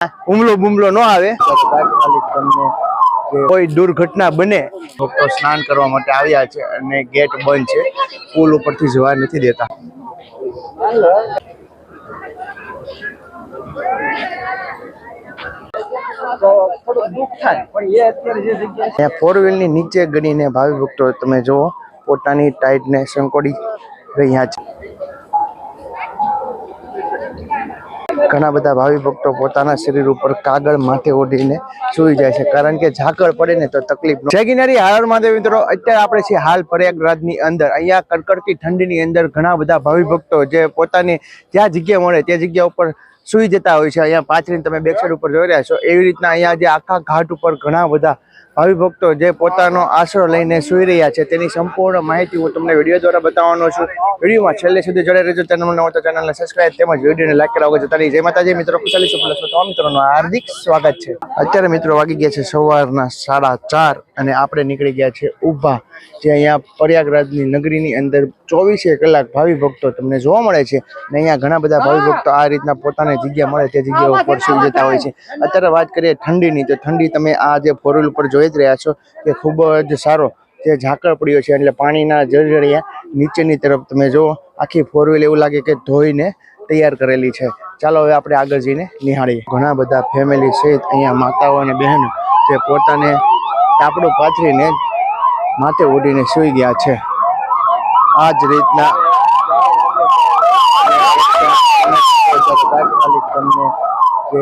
હુમલો બુમલો ન આવે. તમને કોઈ દુર્ઘટના બને ભક્તો સ્નાન કરવા માટે આવ્યા છે અને ગેટ બંધ છે. પુલ ઉપરથી જવા નથી દેતા. ફોર વ્હીલની નીચે ગણીને ભાવિ ભક્તો તમે જુઓ પોતાની ટાઈટને સંકોડી રહ્યા છે. ઘણા બધા ભાવિ ભક્તો પોતાના શરીર ઉપર કાગળ માથે ઓઢીને સૂઈ જાય છે. કારણ કે ઝાકળ પડે ને તો તકલીફ જય ગિરનારી હાર મહાદેવ મિત્રો. અત્યારે આપણે છીએ હાલ પ્રયાગરાજની અંદર. અહીંયા કડકડતી ઠંડીની અંદર ઘણા બધા ભાવિ ભક્તો જે પોતાની જ્યાં જગ્યા મળે તે જગ્યા ઉપર સૂઈ જતા હોય છે. અહીંયા પાછળ તમે બેક સાઈડ ઉપર જોઈ રહ્યા છો. એવી રીતના અહીંયા જે આખા ઘાટ ઉપર ઘણા બધા ભાવિ ભક્તો જે પોતાનો આશરો લઈને સૂઈ રહ્યા છે, તેની સંપૂર્ણ માહિતી હું તમને વીડિયો દ્વારા બતાવવાનો છું. વિડીયોમાં છેલ્લે સુધી જોડે રહેજો ચેનલ ન હોય તો ચેનલને સબસ્ક્રાઈબ તેમજ વિડીયોને લાઈક કરાવો વગર જતા રહી જય માતાજી, મિત્રો, ખુશાલી સુપલા છો. તમામ મિત્રોનું હાર્દિક સ્વાગત છે. અત્યારે મિત્રો વાગી ગયા છે સવારના સાડા ચાર અને આપણે નીકળી ગયા છે ઊભા, જે અહીંયા પ્રયાગરાજની નગરીની અંદર ચોવીસે કલાક ભાવિ ભક્તો તમને જોવા મળે છે અને અહીંયા ઘણા બધા ભાવિ ભક્તો આ રીતના પોતાને જગ્યા મળે, તે જગ્યા ઉપર સુઈ જતા હોય છે. અત્યારે વાત કરીએ ઠંડીની, તો ઠંડી તમે આ જે ફોર ઉપર જોઈ જ રહ્યા છો કે ખૂબ જ સારો જે ઝાકળ પડ્યો છે એટલે પાણીના જળજળિયા નીચેની તરફ તમે જુઓ, આખી ફોર વ્હીલ એવું લાગે કે ધોઈને તૈયાર કરેલી છે. ચાલો હવે આપણે આગળ જઈને નિહાળીએ. ઘણા બધા ફેમિલી સહિત અહીંયા માતાઓ અને બહેનો જે પોતાને તાપડું પાથરીને માથે ઉડીને સૂઈ ગયા છે. આ જ રીતના તમને જે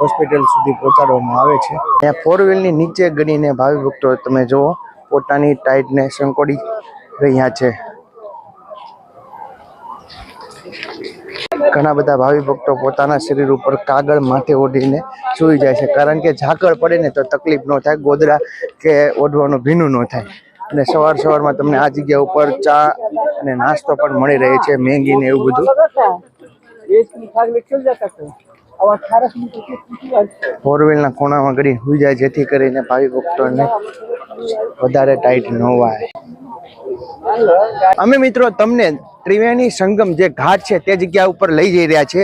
હોસ્પિટલ સુધી પહોંચાડવામાં આવે છે. અહીંયા ફોર વ્હીલની નીચે ગણીને ભાવિ ભક્તો તમે જુઓ પોતાની ટાઈટને સંકોડી રહ્યા છે. ઘણા બધા ભાવિ ભક્તો પોતાના શરીર ઉપર કાગળ માથે ઓઢીને સૂઈ જાય છે. કારણ કે ઝાકળ પડે ને તો તકલીફ ન થાય ગોદડા કે ઓઢવાનું ભીનું ન થાય. અને સવાર સવારમાં તમને આ જગ્યા ઉપર ચા અને નાસ્તો પણ મળી રહે છે મેગી ને એવું બધું. ફોર વ્હીલના ખૂણામાં ઘડી હોઈ જાય, જેથી કરીને ભાવિ ભક્તોને વધારે ટાઈટ ન વાય. અમે મિત્રો તમને ત્રિવેણી સંગમ જે ઘાટ છે, તે જગ્યા ઉપર લઈ જઈ રહ્યા છે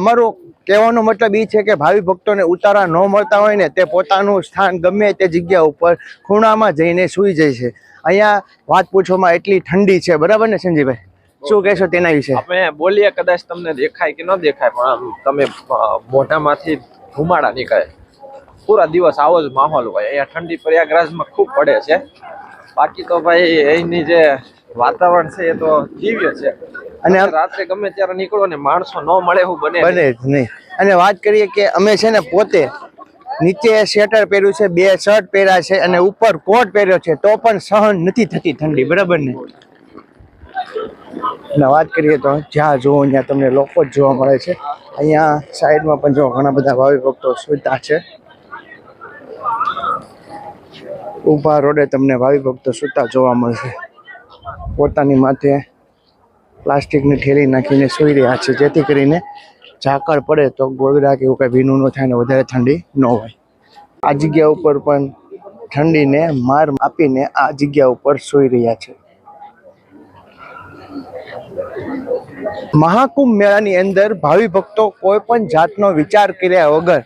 અમારો કહેવાનો મતલબ એ છે કે ભાવિ ભક્તોને ઉતારા ન મળતા હોય ને, તે પોતાનું સ્થાન ગમે તે જગ્યા ઉપર ખૂણામાં જઈને સૂઈ જાય છે. અહીંયા વાત પૂછવામાં એટલી ઠંડી છે, બરાબર ને સંજીભાઈ શું કહેશો તેના વિશે? અમે બોલીએ કદાચ તમને દેખાય કે ન દેખાય પણ તમે મોઢામાંથી ધુમાડા નીકળે. પૂરા દિવસ આવો જ માહોલ હોય. અહીંયા ઠંડી પ્રયાગરાજમાં ખૂબ પડે છે. બાકી તો ભાઈ અહીંની જે વાતાવરણ છે એ તો દિવ્ય છે. અને અને રાત્રે ગમે ત્યારે નીકળો ને માણસો ન મળે એવું બને બને જ નહીં. અને વાત કરીએ કે અમે છે ને પોતે નીચે સ્વેટર પહેર્યું છે બે શર્ટ પહેર્યા છે અને ઉપર કોટ પહેર્યો છે તો પણ સહન નથી થતી ઠંડી બરાબર ને? અને વાત કરીએ તો જ્યાં જુઓ ત્યાં તમને લોકો જ જોવા મળે છે. અહીંયા સાઈડમાં પણ જો ઘણા બધા ભાવિ ભક્તો સુતા છે. ઊભા રોડે તમને ભાવિ ભક્તો સુતા જોવા મળશે. પોતાની માથે પ્લાસ્ટિકની ઠેલી નાખીને સૂઈ રહ્યા છે, જેથી કરીને ઝાકળ પડે તો ગોદડા કે એવું કંઈ ભીનું ન થાય ને વધારે ઠંડી ન હોય. આ જગ્યા ઉપર પણ ઠંડીને માર આપીને આ જગ્યા ઉપર સૂઈ રહ્યા છે. મહાકુંભ મેળાની અંદર ભાવિ ભક્તો કોઈ પણ જાતનો વિચાર કર્યા વગર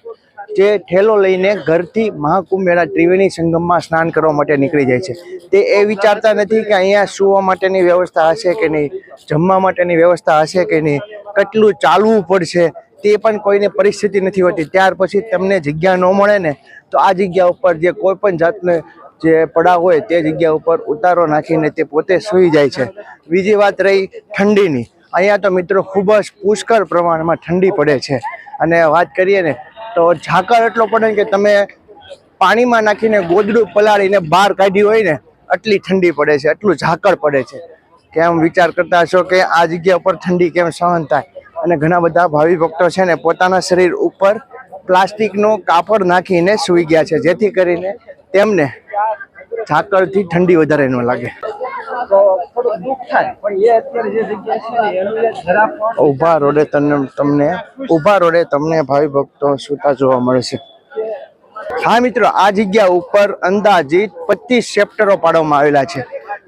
જે ઠેલો લઈને ઘરથી મહાકુંભ મેળા ત્રિવેણી સંગમમાં સ્નાન કરવા માટે નીકળી જાય છે. તે એ વિચારતા નથી કે અહીંયા સૂવા માટેની વ્યવસ્થા હશે કે નહીં, જમવા માટેની વ્યવસ્થા હશે કે નહીં, કેટલું ચાલવું પડશે, તે પણ કોઈને પરિસ્થિતિ નથી હોતી. ત્યાર પછી તમને જગ્યા ન મળે ને, તો આ જગ્યા ઉપર જે કોઈ પણ જાતને જે પડાવ હોય તે જગ્યા ઉપર ઉતારો નાખીને તે પોતે સૂઈ જાય છે. બીજી વાત રહી ઠંડીની. અહીંયા તો મિત્રો ખૂબ જ પુષ્કળ પ્રમાણમાં ઠંડી પડે છે. અને વાત કરીએ ને, તો ઝાકળ એટલો પડે કે તમે પાણીમાં નાખીને ગોદડું પલાળીને બહાર કાઢ્યું હોય ને, આટલી ઠંડી પડે છે એટલું ઝાકળ પડે છે. કેમ વિચાર કરતા હશો કે આ જગ્યા ઉપર ઠંડી કેમ સહન થાય? અને ઘણા બધા ભાવિ ભક્તો છે ને પોતાના શરીર ઉપર પ્લાસ્ટિકનો કાપડ નાખીને સૂઈ ગયા છે. જેથી કરીને તેમને ઝાકળથી ઠંડી વધારે ન લાગે ઊભા રોડે તમને તમને ઊભા રોડે તમને ભાવિ ભક્તો સુતા જોવા મળે છે. હા મિત્રો આ જગ્યા ઉપર અંદાજિત પચીસ ચેપ્ટરો પાડવામાં આવેલા છે.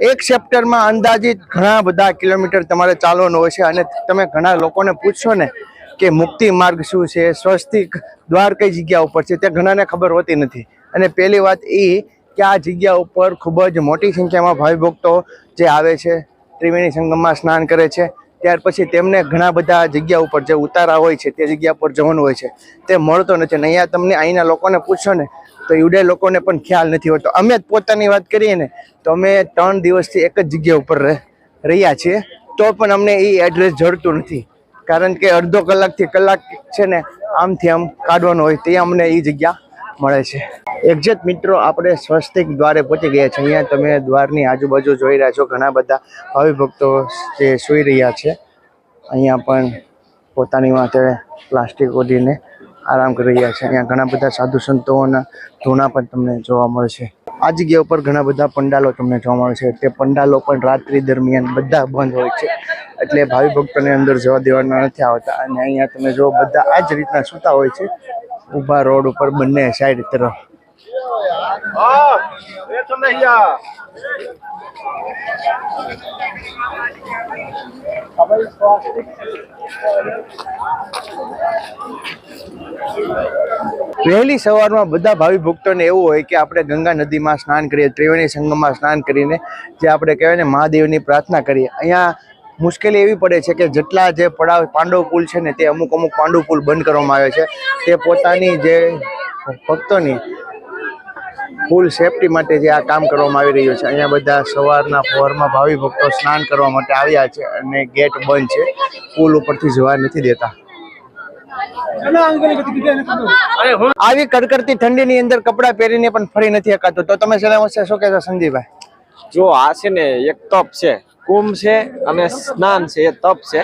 એક ચેપ્ટરમાં અંદાજિત ઘણા બધા કિલોમીટર તમારે ચાલવાનું હોય છે અને તમે ઘણા લોકોને પૂછશો ને કે મુક્તિ માર્ગ શું છે સ્વસ્તિક દ્વાર કઈ જગ્યા ઉપર છે તે ઘણાને ખબર હોતી નથી. અને પહેલી વાત એ કે આ જગ્યા ઉપર ખૂબ જ મોટી સંખ્યામાં ભાવિ જે આવે છે, ત્રિવેણી સંગમમાં સ્નાન કરે છે, ત્યાર પછી તેમને ઘણા બધા જગ્યા ઉપર જે ઉતારા હોય છે, તે જગ્યા પર જવાનું હોય છે. તે મળતો નથી. અને અહીંયા તમને અહીંના લોકોને પૂછો ને, તો યુડે લોકોને પણ ખ્યાલ નથી હોતો. અમે જ પોતાની વાત કરીએ ને, તો અમે ત્રણ દિવસથી એક જ જગ્યા ઉપર રહે- રહ્યા છીએ. તો પણ અમને એ એડ્રેસ જડતું નથી. કારણ કે અડધો કલાકથી કલાક છે ને, આમથી આમ કાઢવાનો હોય તે અમને એ જગ્યા મળે છે. એક્ઝેક્ટ મિત્રો, આપણે સ્વસ્તિક દ્વારે પહોંચી ગયા છે અહીંયા તમે દ્વારની આજુબાજુ જોઈ રહ્યા છો ઘણા બધા હવિભક્તો જે સૂઈ રહ્યા છે. અહીંયા પણ પોતાની માથે પ્લાસ્ટિક ઓઢીને આરામ કરી રહ્યા છે. અહીંયા ઘણા બધા સાધુ સંતોના ધૂણા પણ તમને જોવા મળશે આ જગ્યા ઉપર ઘણા બધા પંડાલો તમને જોવા મળશે તે પંડાલો પણ રાત્રિ દરમિયાન બધા બંધ હોય છે. એટલે ભાવિ ભક્તોને અંદર જવા દેવાના નથી આવતા. અને અહીંયા તમે જો બધા આ જ રીતના સૂતા હોય છે. ઊભા રોડ ઉપર બંને સાઈડ તરફ. વહેલી સવારમાં બધા ભાવિ ભક્તોને એવું હોય કે આપણે ગંગા નદીમાં સ્નાન કરીએ, ત્રિવેણી સંગમમાં સ્નાન કરીને જે આપણે કહેવાય ને મહાદેવની પ્રાર્થના કરીએ. અહીંયા મુશ્કેલી એવી પડે છે કે જેટલા જે પડાવ પાંડવ પુલ છે ને તે અમુક અમુક પાંડવ પુલ બંધ કરવામાં આવે છે. તે પોતાની જે ભક્તોની ફૂલ સેફટી માટે જે આ કામ કરવામાં આવી રહ્યું છે. અહીંયા બધા સવારના ફોરમાં ભાવિ ભક્તો સ્નાન કરવા માટે આવ્યા છે અને ગેટ બંધ છે. પુલ ઉપરથી જવા નથી દેતા. આવી કડકડતી ઠંડીની અંદર કપડાં પહેરીને પણ ફરી નથી શકાતું તો તમે શેના વિશે શું કહેશો સંજીભાઈ જો આ છે ને એક તપ છે. કુંભ છે અને સ્નાન છે એ તપ છે.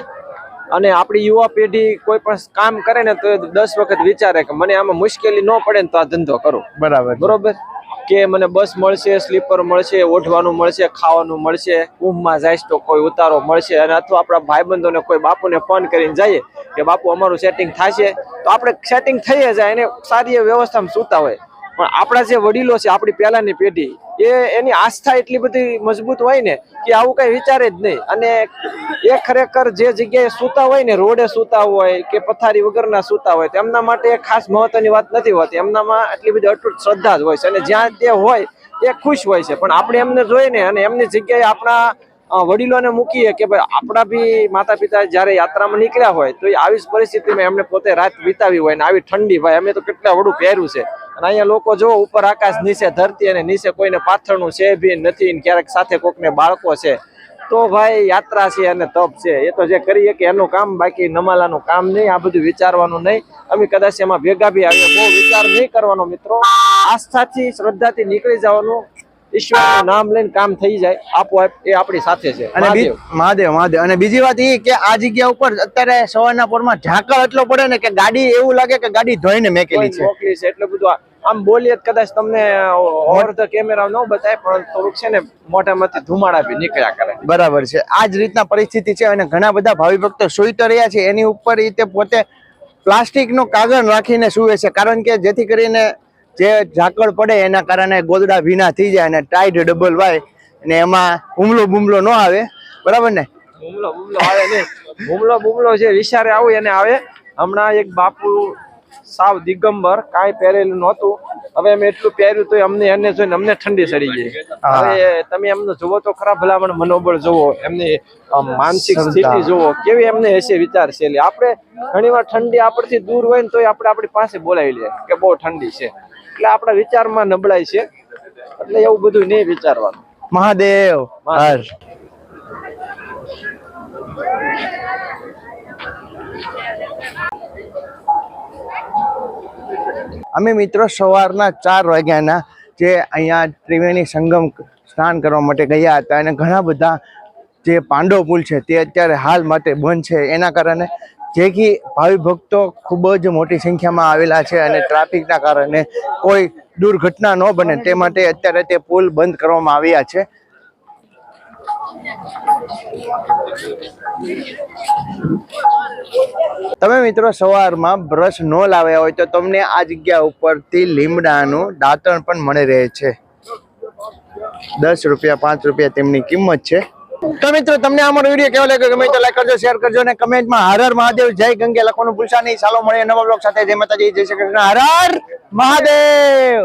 અને આપણી યુવા પેઢી કોઈ પણ કામ કરે ને તો દસ વખત વિચારે કે મને આમાં મુશ્કેલી ન પડે ને તો આ ધંધો કરું. બરાબર. બરોબર? કે મને બસ મળશે સ્લીપર મળશે ઓઢવાનું મળશે ખાવાનું મળશે કુંભમાં જાય તો કોઈ ઉતારો મળશે. અને અથવા આપણા ભાઈબંધોને કોઈ બાપુને ફોન કરીને જઈએ કે બાપુ અમારું સેટિંગ થશે. તો આપણે સેટિંગ થઈ જાય એને સારી વ્યવસ્થામાં સૂતા હોય. પણ આપણા જે વડીલો છે, આપણી પહેલાની પેઢી, એ એની આસ્થા એટલી બધી મજબૂત હોય ને કે આવું કઈ વિચારે જ નહીં. અને એ ખરેખર જે જગ્યાએ સૂતા હોય ને, રોડે સૂતા હોય કે પથારી વગરના સૂતા હોય તેમના માટે એ ખાસ મહત્વની વાત નથી હોતી. એમનામાં એટલી બધી અટૂટ શ્રદ્ધા જ હોય છે. અને જ્યાં તે હોય, એ ખુશ હોય છે. પણ આપણે એમને જોઈને અને એમની જગ્યાએ આપણા વડીલોને મૂકીએ કે ભાઈ, આપણા બી માતા પિતા જ્યારે યાત્રામાં નીકળ્યા હોય, તો એ આવી પરિસ્થિતિમાં એમને પોતે રાત વિતાવી હોય ને, આવી ઠંડી ભાઈ અમે તો કેટલા વડું પહેર્યું છે. અને અહીંયા લોકો જો ઉપર આકાશ નીચે ધરતી અને નીચે કોઈને પાથરનું છે બી નથી ક્યારેક સાથે કોકને બાળકો છે. તો ભાઈ યાત્રા છે અને તપ છે. એ તો જે કરીએ કે એનું કામ બાકી નમાલાનું કામ નહીં, આ બધું વિચારવાનું નહીં. અમે કદાચ એમાં ભેગા બી આવીએ. બહુ વિચાર નહીં કરવાનો મિત્રો. આસ્થાથી, શ્રદ્ધાથી નીકળી જવાનું. ઈશ્વરનું નામ લઈને કામ થઈ જાય આપોઆપ એ આપણી સાથે છે. અને મહાદેવ. મહાદેવ અને બીજી વાત એ કે આ જગ્યા ઉપર અત્યારે સવારના પોરમાં ઝાકળ એટલો પડે ને કે ગાડી એવું લાગે કે ગાડી ધોઈને મેકેલી છે. મોકલી છે એટલે બધું આમ બોલીએ કદાચ તમને ઓર ધ કેમેરા ન બતાય પણ થોડુંક છે ને મોઢામાંથી ધુમાડા બી નીકળ્યા કરે. બરાબર છે. આ જ રીતના પરિસ્થિતિ છે અને ઘણા બધા ભાવિ ભક્તો સુઈ તો રહ્યા છે. એની ઉપર એ તે પોતે પ્લાસ્ટિકનો કાગળ રાખીને સૂવે છે. કારણ કે જેથી કરીને જે ઝાકળ પડે એના કારણે ગોદડા ભીના થઈ જાય અને ટાઈટ ડબલ વાય અને એમાં હુમલો બુમલો ન આવે. બરાબર ને? બુમલો બુમલો આવે નહીં. હુમલો બુમલો જે વિચારે આવું એને આવે. હમણાં એક બાપુ સાવ દિગંબર કાંઈ પહેરેલું નહોતું. હવે અમે એટલું પહેર્યું તો અમને એને જોઈને અમને ઠંડી ચડી ગઈ. હવે તમે એમને જુઓ તો ખરા ભલામણ મનોબળ જુઓ. એમની માનસિક સ્થિતિ જુઓ. કેવી એમને હશે છે આપણે ઘણીવાર ઠંડી આપણથી દૂર હોય ને તોય આપણે આપણી પાસે બોલાવી લે કે બહુ ઠંડી છે. એટલે આપણા વિચારમાં નબળાઈ છે. એટલે એવું બધું નહીં વિચારવાનું. મહાદેવ. હર અમે મિત્રો સવારના ચાર વાગ્યાના જે અહીંયા ત્રિવેણી સંગમ સ્નાન કરવા માટે ગયા હતા અને ઘણા બધા જે પાંડવ પુલ છે તે અત્યારે હાલ માટે બંધ છે. એના કારણે જેથી ભાવિ ભક્તો ખૂબ જ મોટી સંખ્યામાં આવેલા છે અને ટ્રાફિકના કારણે કોઈ દુર્ઘટના ન બને તે માટે અત્યારે તે પુલ બંધ કરવામાં આવ્યા છે. તમે મિત્રો સવારમાં બ્રશ ન લાવ્યા હોય તો તમને આ જગ્યા ઉપરથી લીમડાનું દાંતણ પણ મળી રહે છે. દસ રૂપિયા, પાંચ રૂપિયા તેમની કિંમત છે. તો મિત્રો, તમને અમારો વીડિયો કેવો લાગ્યો? ગમે તો લાઈક કરજો શેર કરજો અને કમેન્ટમાં હર હર મહાદેવ, જય ગંગે લખવાનું ભૂલશા નહીં. ચાલો મળીએ નવા બ્લોગ સાથે. જય માતાજી, જય શ્રી કૃષ્ણ. હર હર મહાદેવ!